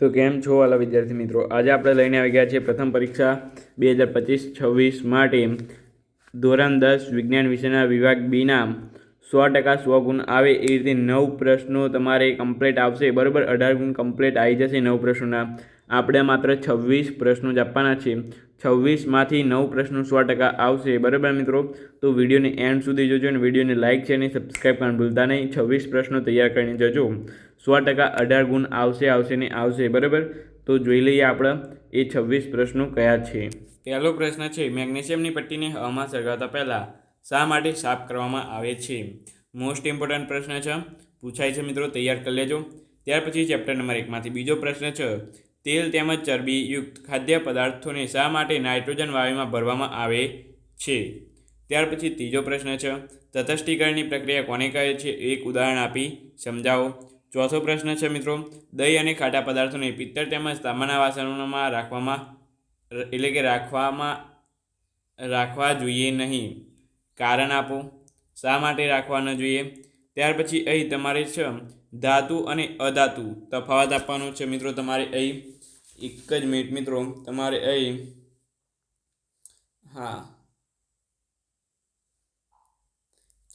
તો કેમ છો વાલા વિદ્યાર્થી મિત્રો? આજે આપણે લઈને આવી ગયા છીએ પ્રથમ પરીક્ષા બે હજાર પચીસ છવ્વીસ માટે ધોરણ દસ વિજ્ઞાન વિષયના વિભાગ બીના સો ટકા સો ગુણ આવે એ રીતે નવ પ્રશ્નો તમારે કમ્પ્લીટ આવશે. બરાબર? અઢાર ગુણ કમ્પ્લીટ આવી જશે નવ પ્રશ્નોના. આપણે માત્ર છવ્વીસ પ્રશ્નો જ આપવાના છે છવ્વીસમાંથી નવ પ્રશ્નો સો ટકા આવશે. બરાબર મિત્રો? તો વિડીયોને એન્ડ સુધી જોજો અને વિડીયોને લાઇક છે અને સબસ્ક્રાઈબ કરવાનું ભૂલતા નહીં. છવ્વીસ પ્રશ્નો તૈયાર કરીને જજો. સો ટકા અઢાર ગુણ આવશે આવશે ને આવશે. બરાબર? તો જોઈ લઈએ આપણે એ છવ્વીસ પ્રશ્નો કયા છે. પહેલો પ્રશ્ન છે, મેગ્નેશિયમની પટ્ટીને હવામાં સળગાવતા પહેલાં શા માટે સાફ કરવામાં આવે છે? મોસ્ટ ઇમ્પોર્ટન્ટ પ્રશ્ન છે. પૂછાય છે મિત્રો, તૈયાર કરી લેજો. ત્યાર પછી ચેપ્ટર નંબર એકમાંથી બીજો પ્રશ્ન છે. તેલ તેમજ ચરબીયુક્ત ખાદ્ય પદાર્થોને શા માટે નાઇટ્રોજન વાયુમાં ભરવામાં આવે છે? ત્યાર પછી ત્રીજો પ્રશ્ન છે, તટસ્થીકરણની પ્રક્રિયા કોને કહે છે? એક ઉદાહરણ આપી સમજાવો. ચોથો પ્રશ્ન છે મિત્રો, દહીં અને ખાટા પદાર્થોને પિત્તળ તેમજ તાંબાના વાસણોમાં રાખવામાં, એટલે કે રાખવામાં, રાખવા જોઈએ નહીં. કારણ આપો, શા માટે રાખવા ન જોઈએ? ત્યાર પછી અહીં તમારે છે ધાતુ અને અધાતુ તફાવત આપવાનો છે. મિત્રો, તમારે અહીં એક જ મિનિટ, મિત્રો. તમારે અહીં હા.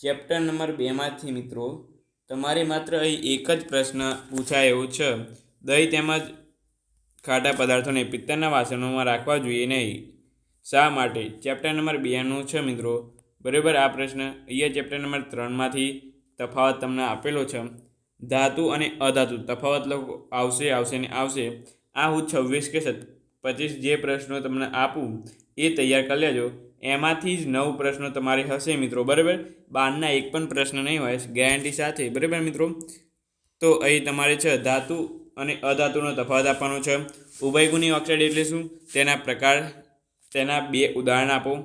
ચેપ્ટર નંબર બેમાંથી મિત્રો, તમારે માત્ર અહીં એક જ પ્રશ્ન પૂછાય એવું છે. દહીં તેમજ ખાટા પદાર્થોને પિત્તળના વાસણોમાં રાખવા જોઈએ નહીં. શા માટે? ચેપ્ટર નંબર બેનું છે, મિત્રો. બરાબર આ પ્રશ્ન. અહીંયા ચેપ્ટર નંબર ત્રણમાંથી તફાવત તમને આપેલો છે. ધાતુ અને અધાતુ તફાવત લોકો આવશે આવશે ને આવશે. આ હું છવ્વીસ કે સત પચીસ જે પ્રશ્નો તમને આપું, એ તૈયાર કરી લેજો. એમાંથી જ નવ પ્રશ્નો તમારે હશે મિત્રો, બરાબર? બારના એક પણ પ્રશ્ન નહીં હોય ગેરંટી સાથે, બરાબર મિત્રો? તો અહીં તમારે છે ધાતુ અને અધાતુનો તફાવત આપવાનો છે. ઉભયગુની ઓક્સાઇડ એટલે શું? તેના પ્રકાર, તેના બે ઉદાહરણ આપો.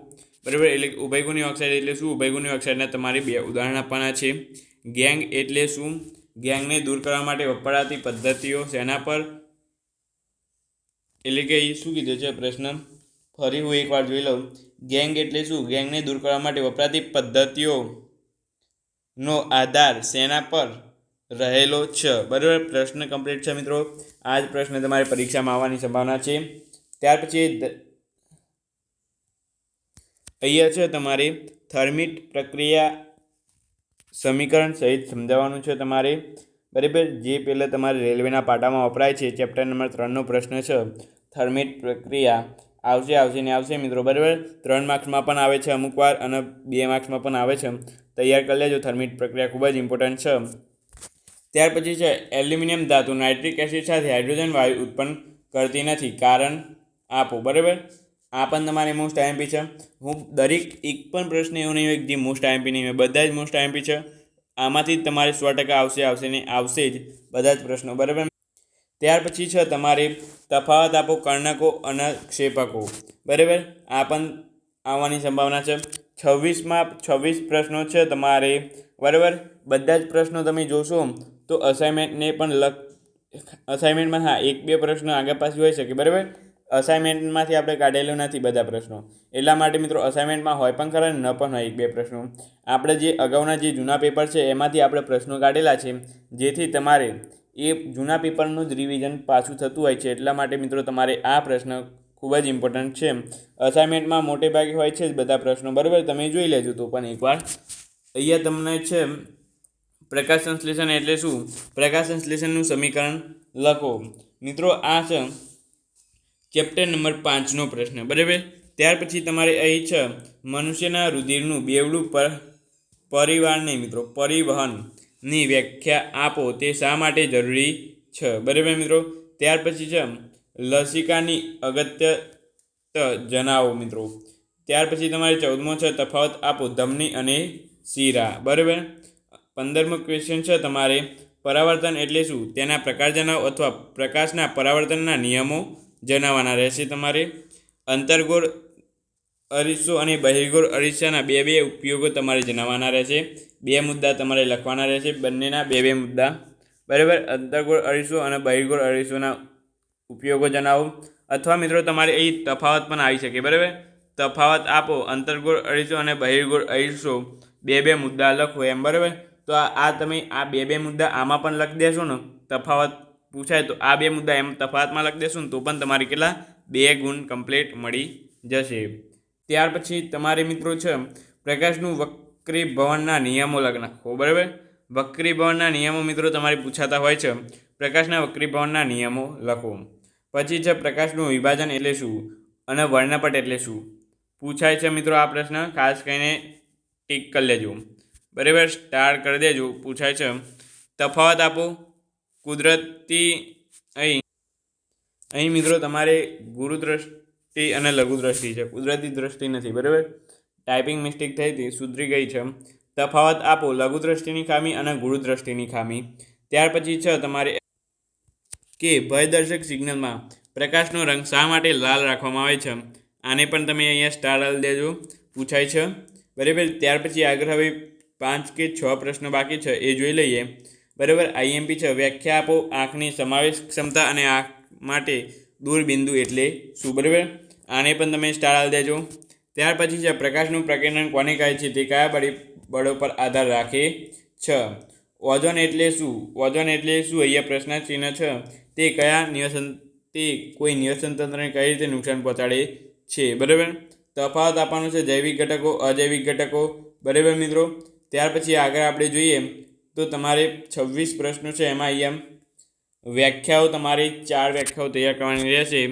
બરાબર? એટલે ઉભયગુની ઓક્સાઇડ એટલે શું? ઉભયગુની ઓક્સાઇડના તમારે બે ઉદાહરણ આપવાના છે. ગેંગ એટલે શું? ગેંગને દૂર કરવા માટે વપરાતી પદ્ધતિઓ શેના પર? એટલે કે એ શું કીધું છે પ્રશ્ન? ફરી હું એકવાર જોઈ લઉં. ગેંગ એટલે શું? ગેંગને દૂર કરવા માટે વપરાતી પદ્ધતિઓનો આધાર શેના પર રહેલો છે? બરાબર? પ્રશ્ન કમ્પ્લીટ છે મિત્રો. આ જ પ્રશ્ન તમારે પરીક્ષામાં આવવાની સંભાવના છે. ત્યાર પછી અહીંયા છે તમારી થર્મિટ પ્રક્રિયા સમીકરણ સહિત સમજાવવાનું છે તમારે. બરાબર? જે પહેલાં તમારે રેલવેના પાટામાં વપરાય છે, ચેપ્ટર નંબર ત્રણનો પ્રશ્ન છે, થર્મિટ પ્રક્રિયા આવશે આવશે ને આવશે મિત્રો, બરાબર? ત્રણ માર્ક્સમાં પણ આવે છે અમુક વાર અને બે માર્ક્સમાં પણ આવે છે. તૈયાર કરી લેજો, થર્મિટ પ્રક્રિયા ખૂબ જ ઇમ્પોર્ટન્ટ છે. ત્યાર પછી છે, એલ્યુમિનિયમ ધાતુ, નાઇટ્રિક એસિડ સાથે હાઇડ્રોજન વાયુ ઉત્પન્ન કરતી નથી. કારણ આપો, બરાબર? આ પણ તમારે મોસ્ટ આઈએમપી છે. હું દરેક એક પણ પ્રશ્ન એવો નહીં હોય કે જે મોસ્ટ આઈએમપી નહીં હોય. બધા જ મોસ્ટ આઈએમપી છે. આમાંથી તમારે સો ટકા આવશે આવશે ને આવશે જ બધા જ પ્રશ્નો, બરાબર? ત્યાર પછી છે તમારે તફાવત આપો, કર્ણકો અને ક્ષેપકો. બરાબર? આ પણ આવવાની સંભાવના છે. છવ્વીસમાં છવ્વીસ પ્રશ્નો છે તમારે. બરાબર? બધા જ પ્રશ્નો તમે જોશો તો અસાઇનમેન્ટને પણ લખ અસાઇનમેન્ટમાં હા, એક બે પ્રશ્નો આગળ પાછળ હોઈ શકે. બરાબર? અસાઇનમેન્ટમાંથી આપણે કાઢેલું નથી બધા પ્રશ્નો. એટલા માટે મિત્રો અસાઇનમેન્ટમાં હોય પણ ખરા ન પણ હોય એક બે પ્રશ્નો. આપણે જે અગાઉના જે જૂના પેપર છે એમાંથી આપણે પ્રશ્નો કાઢેલા છે, જેથી તમારે એ જૂના પેપરનું જ રિવિઝન પાછું થતું હોય છે. એટલા માટે મિત્રો તમારે આ પ્રશ્ન ખૂબ જ ઇમ્પોર્ટન્ટ છે. અસાઇનમેન્ટમાં મોટે ભાગે હોય છે જ બધા પ્રશ્નો. બરાબર? તમે જોઈ લેજો તો પણ એકવાર. અહીંયા તમને છે પ્રકાશ સંશ્લેષણ એટલે શું? પ્રકાશ સંશ્લેષણનું સમીકરણ લખો. મિત્રો આ છે ચેપ્ટર નંબર પાંચનો પ્રશ્ન, બરાબર? ત્યાર પછી તમારે અહીં છે, મનુષ્યના રુધિરનું બેવડું પર, પરિવારને મિત્રો, પરિવહનની વ્યાખ્યા આપો, તે શા માટે જરૂરી છે, બરાબર મિત્રો? ત્યાર પછી છે, લસિકાની અગત્ય જણાવો મિત્રો. ત્યાર પછી તમારે ચૌદમો છે, તફાવત આપો, ધમની અને શીરા, બરાબર? પંદરમો ક્વેશ્ચન છે તમારે પરાવર્તન એટલે શું? તેના પ્રકાર જણાવો અથવા પ્રકાશના પરાવર્તનના નિયમો જણાવવાના રહેશે તમારે. અંતર્ગોળ અરીસો અને બહિર્ગોળ અરીસાના બે બે ઉપયોગો તમારે જણાવવાના રહેશે. બે મુદ્દા તમારે લખવાના રહેશે. બંનેના બે બે મુદ્દા. બરાબર? અંતર્ગોળ અરીસો અને બહિર્ગોળ અરીસોના ઉપયોગો જણાવો. અથવા મિત્રો, તમારે અહીં તફાવત પણ આવી શકે. બરાબર? તફાવત આપો. અંતર્ગોળ અરીસો અને બહિર્ગોળ અરીસો બે બે મુદ્દા લખો એમ. બરાબર? તો આ તમે આ બે બે મુદ્દા આમાં પણ લખી દેશો ને. તફાવત પૂછાય તો આ બે મુદ્દા એમ તફાતમાં લખી દેશું ને તો પણ તમારે કેટલા? બે ગુણ કમ્પ્લીટ મળી જશે. ત્યાર પછી તમારે મિત્રો છે, પ્રકાશનું વક્રીભવનના નિયમો લગ્ન નાખો બરાબર વક્રીભવનના નિયમો મિત્રો તમારે પૂછાતા હોય છે. પ્રકાશના વક્રીભવનના નિયમો લખો. પછી છે, પ્રકાશનું વિભાજન એટલે શું? અને વર્ણપટ એટલે શું? પૂછાય છે મિત્રો આ પ્રશ્ન, ખાસ કરીને ટીક કરી લેજો. બરાબર? સ્ટાર કરી દેજો. પૂછાય છે, તફાવત આપો. કુદરતી અહીં અહીં મિત્રો તમારે ગુરુ દ્રષ્ટિ અને લઘુ દ્રષ્ટિ છે. કુદરતી દ્રષ્ટિ નથી, બરાબર? ટાઈપિંગ મિસ્ટેક થઈ હતી, સુધરી ગઈ છે. તફાવત આપો, લઘુ દ્રષ્ટિની ખામી અને ગુરુ દ્રષ્ટિની ખામી. ત્યાર પછી છે, તમારે કે ભયદર્શક સિગ્નલમાં પ્રકાશનો રંગ શા માટે લાલ રાખવામાં આવે છે? આને પણ તમે અહીંયા સ્ટાર આલી દેજો. પૂછાય છે. બરાબર? ત્યાર પછી આગળ હવે પાંચ કે છ પ્રશ્નો બાકી છે, એ જોઈ લઈએ. બરાબર? આઈએમપી છે. વ્યાખ્યા આપો. આંખની સમાવેશ ક્ષમતા અને આંખ માટે દૂરબિંદુ એટલે શું? બરાબર? આને પણ તમે સ્ટાર આવી દેજો. ત્યાર પછી છે, પ્રકાશનું પ્રકીર્ણન કોને કહે છે? તે કયા પરિબળો પર આધાર રાખે છે? ઓઝોન એટલે શું? ઓઝોન એટલે શું? અહીંયા પ્રશ્ન ચિહ્ન છે. તે કયા નિવસન, તે કોઈ નિવસન તંત્રને કઈ રીતે નુકસાન પહોંચાડે છે? બરાબર? તફાવત આપવાનું છે, જૈવિક ઘટકો, અજૈવિક ઘટકો. બરાબર મિત્રો? ત્યાર પછી આગળ આપણે જોઈએ તો તમારે છવ્વીસ પ્રશ્નો છે એમાં અહીંયા વ્યાખ્યાઓ તમારી ચાર વ્યાખ્યાઓ તૈયાર કરવાની રહેશે.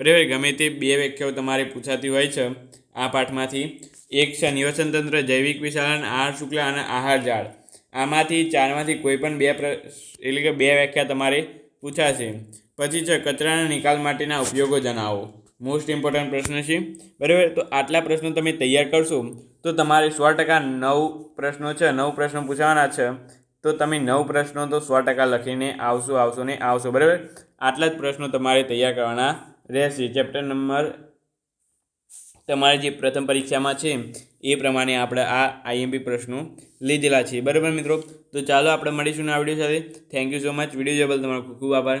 બરાબર? ગમે તે બે વ્યાખ્યાઓ તમારે પૂછાતી હોય છે આ પાઠમાંથી. એક છે નિવસન તંત્ર જૈવિક વિશાલન, આહાર, શુક્લ અને આહાર ઝાડ આમાંથી ચારમાંથી કોઈ પણ બે એટલે કે બે વ્યાખ્યા તમારે પૂછાશે. પછી છે કચરાના નિકાલ માટેના ઉપયોગો જણાવો. મોસ્ટ ઇમ્પોર્ટન્ટ પ્રશ્ન છે. બરાબર? તો આટલા પ્રશ્નો તમે તૈયાર કરશો તો તમારે સો ટકા નવ પ્રશ્નો છે, નવ પ્રશ્નો પૂછાવાના છે. તો તમે નવ પ્રશ્નો તો સો ટકા લખીને આવશો આવશો ને આવશો, બરાબર? આટલા જ પ્રશ્નો તમારે તૈયાર કરવાના રહેશે. ચેપ્ટર નંબર તમારે જે પ્રથમ પરીક્ષામાં છે, એ પ્રમાણે આપણે આ આઈએમપી પ્રશ્નો લીધેલા છે. બરાબર મિત્રો? તો ચાલો આપણે મળીશું આ વીડિયો સાથે. Thank you so much video જોવા બદલ તમારો ખૂબ ખૂબ આભાર.